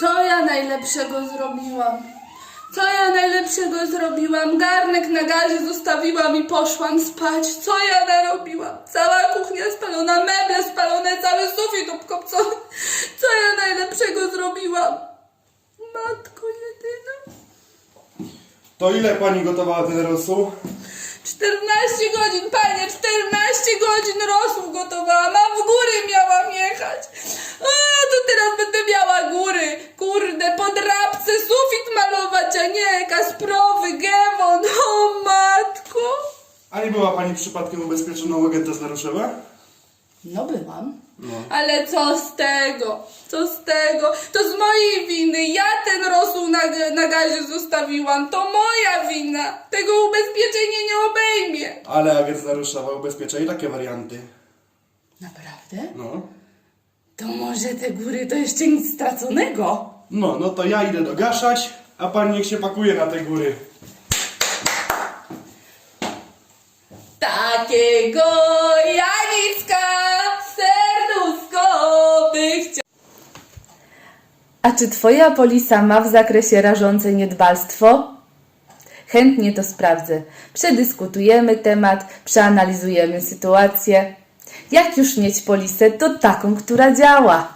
Co ja najlepszego zrobiłam? Co ja najlepszego zrobiłam? Garnek na gazie zostawiłam i poszłam spać. Co ja narobiłam? Cała kuchnia spalona, meble spalone, cały sufit obkopcony. Co ja najlepszego zrobiłam? Matko jedyna. To ile pani gotowała ten rosół? 14 godzin, panie, 14 godzin rosół gotowałam, a w góry miałam jechać. A, to teraz będę miała góry. Kurde, po drapce sufit malować, a nie Kasprowy, Gewon, o matko. A nie była pani przypadkiem ubezpieczoną agenta z Naruszewa? No byłam. No. Ale co z tego? Co z tego? To z mojej winy. Ja ten rosół na, na gazie zostawiłam. To moja wina. Tego ubezpieczenie nie obejmie. Ale agent z Naruszewa ubezpiecza i takie warianty. Naprawdę? No. To może te góry to jeszcze nic straconego? No, no to ja idę dogaszać, a pani niech się pakuje na te góry. Takiego Janicka serduszko by chciał. A czy twoja polisa ma w zakresie rażące niedbalstwo? Chętnie to sprawdzę. Przedyskutujemy temat, przeanalizujemy sytuację. Jak już mieć polisę, to taką, która działa.